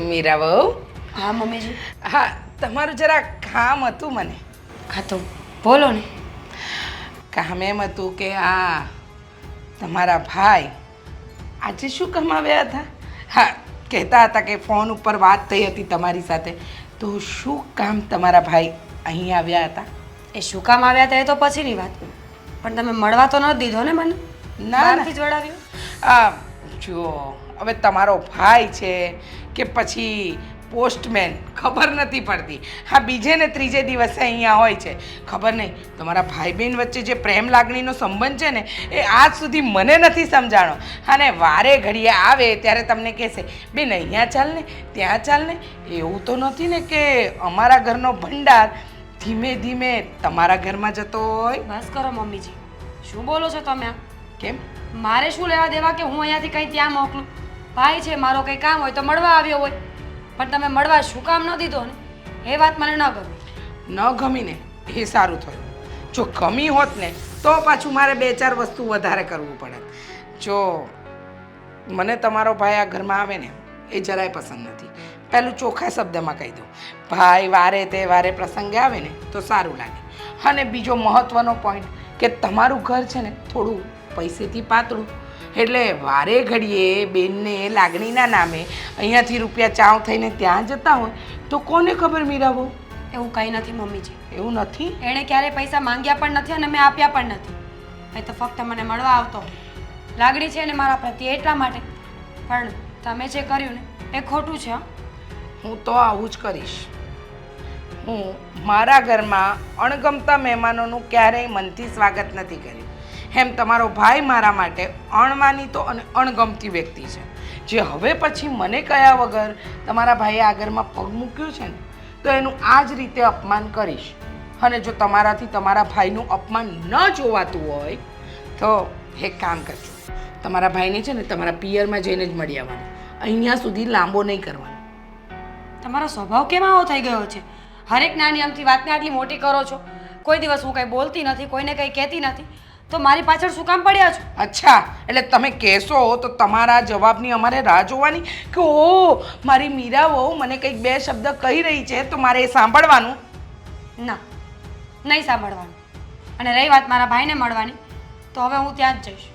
મીરા બહુ હા મમ્મીજી. હા તમારું જરા કામ હતું મને. હા તો બોલો ને. કામ એમ હતું કે આ તમારા ભાઈ આજે શું કમાવ્યા હતા? હા કહેતા હતા કે ફોન ઉપર વાત થઈ હતી તમારી સાથે. તો શું કામ તમારા ભાઈ અહીં આવ્યા હતા? એ શું કામ આવ્યા હતા એ તો પછીની વાત. પણ તમે મળવા તો ન દીધો ને મને? ના નથી બહારથી જ વળાવ્યો? આ જુઓ હવે તમારો ભાઈ છે કે પછી પોસ્ટમેન ખબર નથી પડતી. હા બીજે ને ત્રીજે દિવસે અહીંયા હોય છે. ખબર નહીં તમારા ભાઈ બહેન વચ્ચે જે પ્રેમ લાગણીનો સંબંધ છે ને એ આજ સુધી મને નથી સમજાણો. અને વારે ઘડીએ આવે ત્યારે તમને કહેશે બેન અહીંયા ચાલ ને ત્યાં ચાલ ને. એવું તો નથી ને કે અમારા ઘરનો ભંડાર ધીમે ધીમે તમારા ઘરમાં જતો હોય. બસ કરો મમ્મીજી. શું બોલો છો તમે? આમ કેમ? મારે શું લેવા દેવા કે હું અહીંયાથી કંઈ ત્યાં મોકલું? ભાઈ છે, મારો કંઈ કામ હોય તો મળવા આવ્યો હોય. પણ તમે મળવા શું કામ ન દીધો ને? એ વાત મને ન ગમી. ન ગમીને એ સારું થયું. જો ગમી હોત ને, તો પાછું મારે બે ચાર વસ્તુ વધારે કરવું પડે. જો મને તમારો ભાઈ આ ઘરમાં આવે ને, એ જરાય પસંદ નથી. પહેલું ચોખ્ખા શબ્દમાં કહી દઉં. ભાઈ વારે તે વારે પ્રસંગે આવે ને, તો સારું લાગે. અને બીજો મહત્ત્વનો પોઈન્ટ કે તમારું ઘર છે ને, થોડું પૈસેથી પાતળું. એટલે વારે ઘડીએ બેનને લાગણીના નામે અહીંયાથી રૂપિયા ચાવ થઈને ત્યાં જતા હોય તો કોને ખબર મીરાવો એવું કંઈ નથી મમ્મીજી એવું નથી? એણે ક્યારેય પૈસા માંગ્યા પણ નથી અને મેં આપ્યા પણ નથી. એ તો ફક્ત મને મળવા આવતો લાગણી છે ને મારા પ્રત્યે એટલા માટે. પણ તમે જે કર્યું ને એ ખોટું છે હં? હું તો આવું જ કરીશ. હું મારા ઘરમાં અણગમતા મહેમાનોનું ક્યારેય મનથી સ્વાગત નથી કર્યું એમ તમારો ભાઈ મારા માટે અણમાનીતો અને અણગમતી વ્યક્તિ છે. જે હવે પછી મને કયા વગર તમારા ભાઈએ આગળમાં પગ મૂક્યો છે ને, તો એનું આ જ રીતે અપમાન કરીશ. અને જો તમારાથી તમારા ભાઈનું અપમાન ન જોવાતું હોય, તો એક કામ કરજો. તમારા ભાઈને છે ને, તમારા પિયરમાં જઈને જ મળી આવવાનું. અહીંયા સુધી લાંબો નહીં કરવાનો. તમારો સ્વભાવ કેમ આવો થઈ ગયો છે? હરેક નાની આમથી વાતને આટલી મોટી કરો છો. કોઈ દિવસ હું કંઈ બોલતી નથી, કોઈને કંઈ કહેતી નથી. તો મારી પાછળ શું કામ પડ્યા છો? અચ્છા એટલે તમે કહેશો તો તમારા જવાબની અમારે રાહ જોવાની? કે ઓ મારી મીરા વહુ મને કંઈક બે શબ્દ કહી રહી છે તો મારે એ સાંભળવાનું? ના નહીં સાંભળવાનું. અને રહી વાત મારા ભાઈને મળવાની તો હવે હું ત્યાં જ જઈશ.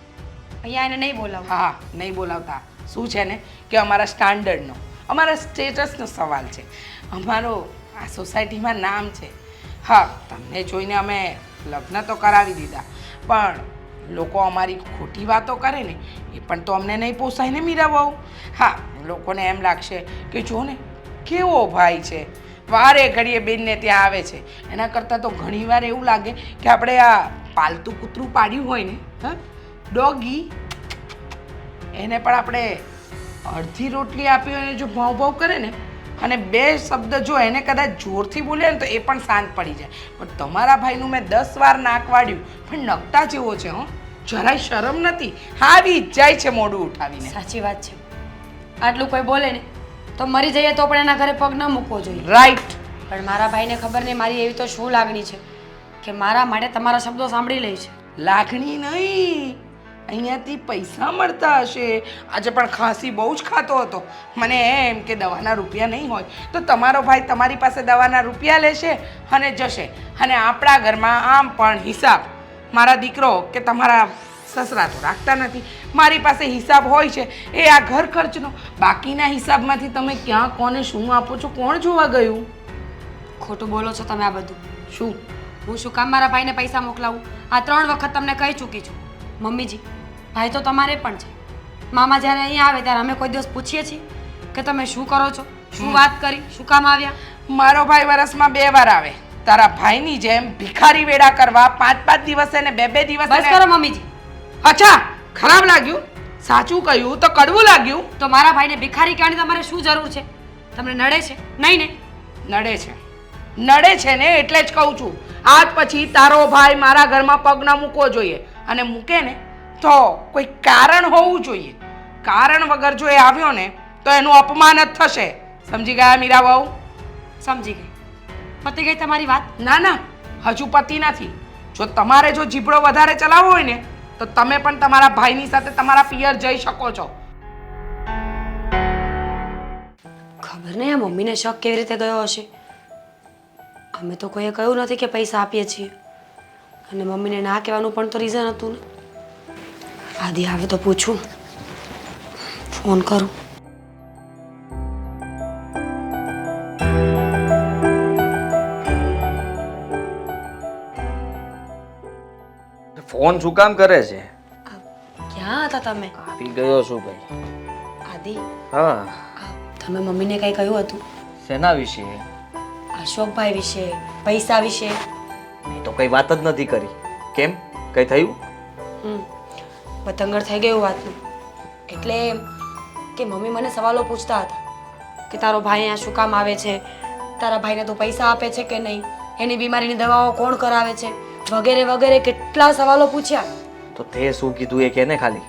અહીંયા એને નહીં બોલાવું. હા નહીં બોલાવતા. શું છે ને? કે અમારા સ્ટાન્ડર્ડનો અમારા સ્ટેટસનો સવાલ છે. અમારો આ સોસાયટીમાં નામ છે. હા તમને જોઈને અમે લગ્ન તો કરાવી દીધા. પણ લોકો અમારી ખોટી વાતો કરે ને, એ પણ તો અમને નહીં પોસાય ને મીરા બહુ. હા, લોકોને એમ લાગશે કે જો ને, કેવો ભાઈ છે? વારે ઘડીએ બેનને ત્યાં આવે છે. એના કરતાં તો ઘણીવાર એવું લાગે કે આપણે આ પાલતું કૂતરું પાડ્યું હોય ને, હા? ડોગી. એને પણ આપણે અડધી રોટલી આપી અને જો ભાવ ભાવ કરે ને અને બે શબ્દ જો એને કદાચ જોરથી બોલે ને તો એ પણ શાંત પડી જાય. પણ તમારા ભાઈનું મેં દસ વાર નાક વાળ્યું પણ નકટા જેવો છે હો. જરાય શરમ નથી. આવી જ જાય છે મોઢું ઉઠાવીને. સાચી વાત છે. આટલું કોઈ બોલે ને તો મરી જઈએ તો પણ એના ઘરે પગ ન મૂકવો જોઈએ. રાઈટ પણ મારા ભાઈને ખબર નહીં મારી એવી તો શું લાગણી છે કે મારા માટે તમારા શબ્દો સાંભળી લે છે. લાગણી નહીં. અહીંયાથી પૈસા મળતા હશે? આજે પણ ખાંસી બહુ જ ખાતો હતો. મને એમ કે દવાના રૂપિયા નહીં હોય તો તમારો ભાઈ તમારી પાસે દવાના રૂપિયા લેશે અને જશે. અને આપણા ઘરમાં આમ પણ હિસાબ. મારા દીકરો કે તમારા સસરા તો રાખતા નથી. મારી પાસે હિસાબ હોય છે. એ આ ઘર ખર્ચનો. બાકીના હિસાબમાંથી તમે ક્યાં, કોને શું આપો છો? કોણ જોવા ગયું? ખોટું બોલો છો તમે આ બધું. શું? હું શું કામ મારા ભાઈને પૈસા મોકલાવું? આ ત્રણ વખત તમને કહી ચૂકી છું. મમ્મીજી ભાઈ તો તમારે પણ છે. મામા જ્યારે અહીંયા આવે ત્યારે અમે કોઈ દિવસ પૂછીએ છીએ કે તમે શું કરો છો શું વાત કરી શું કામ આવ્યા? મારો ભાઈ વરસમાં બે વાર આવે. તારા ભાઈની જેમ ભિખારી વેડા કરવા પાંચ પાંચ દિવસે ને બે બે દિવસ બસ કરો મમ્મીજી. અચ્છા ખરાબ લાગ્યું. સાચું કહ્યું તો કડવું લાગ્યું. તો મારા ભાઈને ભિખારી કહેવાની તમારે શું જરૂર છે? તમને નડે છે? નહીં ને? નડે છે. નડે છે ને એટલે જ કહું છું. આજ પછી તારો ભાઈ મારા ઘરમાં પગ ન મૂકવો જોઈએ. અને મૂકે ને. તો કોઈ કારણ હોવું જોઈએ. કારણ વગર જો એ આવ્યો ને તો એનું અપમાન જ થશે. સમજી ગયા મીરા બહુ? સમજી ગઈ. પતી ગઈ તમારી વાત? ના ના હજુ પતિ નથી. જો તમારે જો જીબડો વધારે ચલાવવો હોય ને તો તમે પણ તમારા ભાઈની સાથે તમારા પિયર જઈ શકો છો. ખબર નહીં આ મમ્મીને શક કેવી રીતે ગયો હશે? અમે તો કોઈએ કહ્યું નથી કે પૈસા આપીએ છીએ. અને મમ્મીને ના કહેવાનું પણ તો રીઝન હતું ને. આદિ આવે તો પૂછું. ફોન કરું. ફોન શું કામ કરે છે? ક્યાં હતા તમે? આવી ગયો છું ભાઈ. આદિ? હા. તમે મમ્મીને કંઈ કહ્યું હતું? શેના વિશે? અશોકભાઈ વિશે પૈસા વિશે? મેં તો કઈ વાત જ નથી કરી. કેમ? કઈ થયું? હમ. પતંગર થઈ ગયું વાતનું. એટલે કે મમ્મી મને સવાલો પૂછતા હતા કે તારો ભાઈ અહીંયા શું કામ આવે છે? તારા ભાઈને તું પૈસા આપે છે કે નહીં? એની બીમારીની દવાઓ કોણ કરાવે છે? વગેરે વગેરે કેટલા સવાલો પૂછ્યા. તો તે શું કીધું એ કેને ખાલી?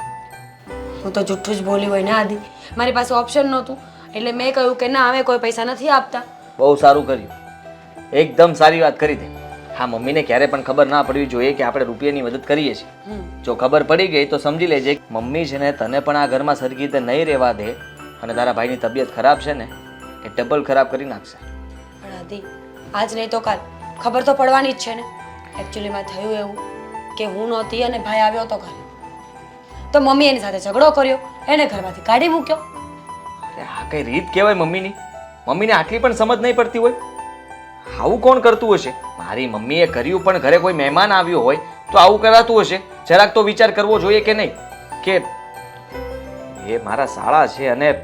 હું તો જુઠ્ઠું જ બોલી હોય ને આદિ. મારી પાસે ઓપ્શન નહોતું. એટલે મેં કહ્યું કે ના અમે કોઈ પૈસા નથી આપતા. બહુ સારું કર્યું. એકદમ સારી વાત કરી તે. હા મમ્મીને ક્યારે પણ ખબર ના પડવી જોઈએ કે આપણે રૂપિયાની મદદ કરીએ છીએ. જો ખબર પડી ગઈ તો સમજી લેજે મમ્મી છે ને તને પણ આ ઘરમાં સરખી રીતે નહીં રહેવા દે અને તારા ભાઈની તબિયત ખરાબ છે ને એ ડબલ ખરાબ કરી નાખશે. પણ આદિ આજ નહીં તો કાલ. ખબર તો પડવાની જ છે ને. એકચ્યુઅલીમાં થયું એવું કે હું નહોતી અને ભાઈ આવ્યો તો ઘરે તો મમ્મી એની સાથે ઝઘડો કર્યો એને ઘરમાંથી કાઢી મૂક્યો. આ કઈ રીત કહેવાય મમ્મીની? મમ્મીને આટલી પણ સમજ નહીં પડતી હોય? આવું કોણ કરતું હશે? મારી મમ્મીએ કર્યું પણ ઘરે કોઈ મહેમાન આવ્યો હોય તો આવું કરાતું હશે. જરાક તો વિચાર કરવો જોઈએ કે નહીં? કે એ મારા શાળા છે અને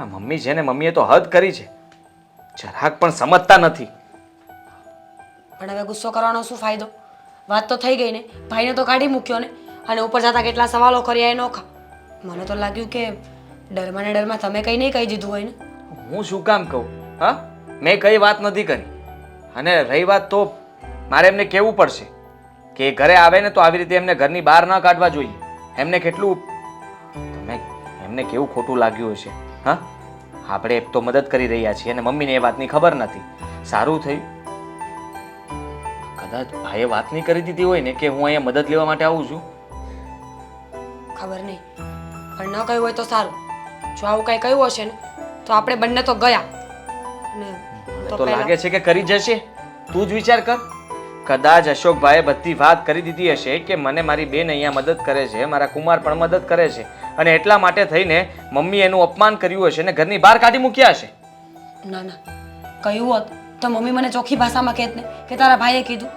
મમ્મી છે ને મમ્મીએ તો હદ કરી છે. જરાક પણ સમજતા નથી. પણ હવે ગુસ્સો કરવાનો શું ફાયદો? વાત તો થઈ ગઈ ને. ભાઈને તો કાઢી મૂક્યો ને. અને ઉપર જતા કેટલા સવાલો કર્યા એ નોખા. મને તો લાગ્યું કે ડરમાં ને ડરમાં તમે કંઈ નહીં કહી દીધું હોય ને. હું શું કામ કહું? હા? મેં કઈ વાત નથી કરી. અને રહી વાત તો મારે એમને કહેવું પડશે? કે ઘરે આવે ને તો આવી રીતે એમને ઘરની બહાર ન કાઢવા જોઈએ. એમને કેટલું તમે એમને કેવું ખોટું લાગ્યું હશે, હા? આપણે તો મદદ કરી રહ્યા છીએ અને મમ્મીને એ વાતની ખબર નથી. સારું થયું. કદાચ ભાઈએ વાત નહીં કરી દીધી હોય ને કે હું અહીંયા મદદ લેવા માટે આવું છું. ખબર નહીં. પણ ન કહ્યું હોય તો સારું. જો આવું કંઈ કહ્યું હશે ને, તો આપણે બંને તો ગયા. હું તો લાગે છે કે કરી જશે? તું જ વિચાર કર. કદાચ અશોકભાઈએ બધી વાત કરી દીધી હશે કે મને મારી બેન અહીંયા મદદ કરે છે મારા કુમાર પણ મદદ કરે છે. અને એટલા માટે થઈને મમ્મી એનું અપમાન કર્યું હશે ને ઘરની બહાર કાઢી મૂક્યા હશે. ના ના. કહ્યું હોત તો મમ્મી મને ચોખ્ખી ભાષામાં કહેત ને કે તારા ભાઈએ કીધું.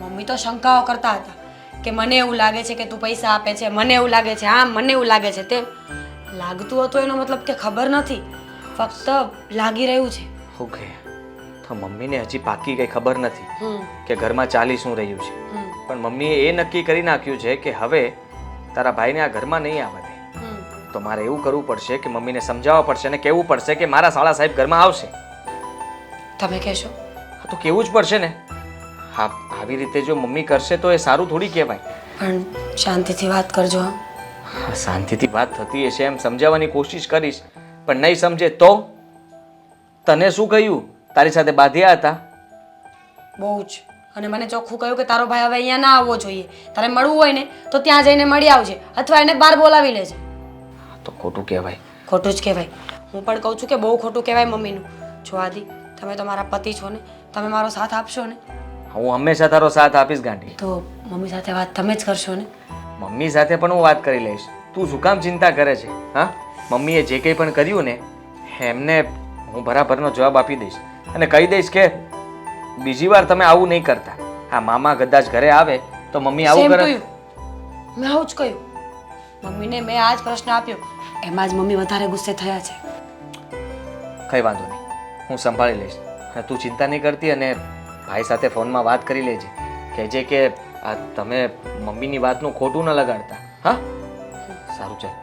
મમ્મી તો શંકાઓ કરતા હતા કે મને એવું લાગે છે કે તું પૈસા આપે છે મને એવું લાગે છે આમ મને એવું લાગે છે. તેમ લાગતું હતું એનો મતલબ કે ખબર નથી ફક્ત લાગી રહ્યું છે. ઓકે તો મમ્મીને હજી પાકી કઈ ખબર નથી કે ઘરમાં ચાલી શું રહ્યું છે. પણ મમ્મીએ એ નક્કી કરી નાખ્યું છે કે હવે તારા ભાઈને આ ઘરમાં નહીં આવે તો મારે એવું કરવું પડશે કે મમ્મીને સમજાવવા પડશે અને કહેવું પડશે કે મારા સાળા સાહેબ ઘરમાં આવશે. તમે કહેશો? હા તો કેવું જ પડશે ને. હા આવી રીતે જો મમ્મી કરશે તો એ સારું થોડી કહેવાય. પણ શાંતિથી વાત કરજો હા, શાંતિથી વાત થતી હશે એમ સમજાવવાની કોશિશ કરીશ. પણ નહીં સમજે તો? તને શું કહ્યું? તારી સાથે બાંધ્યા હતા? બહુ જ. અને મને ચોખ્ખું કહ્યું કે તારો ભાઈ હવે અહીંયા ના આવવો જોઈએ. તારે મળવું હોય ને તો ત્યાં જઈને મળી આવજે અથવા એને બહાર બોલાવી લેજે. તો ખોટું કહેવાય. ખોટું જ કહેવાય. હું પણ કહું છું કે બહુ ખોટું કહેવાય મમ્મીનું. જો આદિ તમે તો મારા પતિ છો ને તમે મારો સાથ આપશો ને? હું હંમેશા તારો સાથ આપીશ ગાંઠી. તો મમ્મી સાથે વાત તમે જ કરશો ને? મમ્મી સાથે પણ હું વાત કરી લઈશ. તું શું કામ ચિંતા કરે છે હા? મમ્મીએ જે કંઈ પણ કર્યું ને એમને હું બરાબરનો જવાબ આપી દઈશ. અને કહી દઈશ કે બીજી વાર તમે આવું નહીં કરતા. હા મામા કદાચ ઘરે આવે તો મમ્મી આવું કરે. મેં આવું જ કહ્યું. મમ્મીને મેં આ જ પ્રશ્ન આપ્યો. એમાં જ મમ્મી વધારે ગુસ્સે થયા છે. કંઈ વાંધો નહીં. હું સંભાળી લઈશ. અને તું ચિંતા નહીં કરતી અને ભાઈ સાથે ફોનમાં વાત કરી લેજે. કહેજે કે આ તમે મમ્મીની વાતનું ખોટું ન લગાડતા. હા? સારું ચાલ.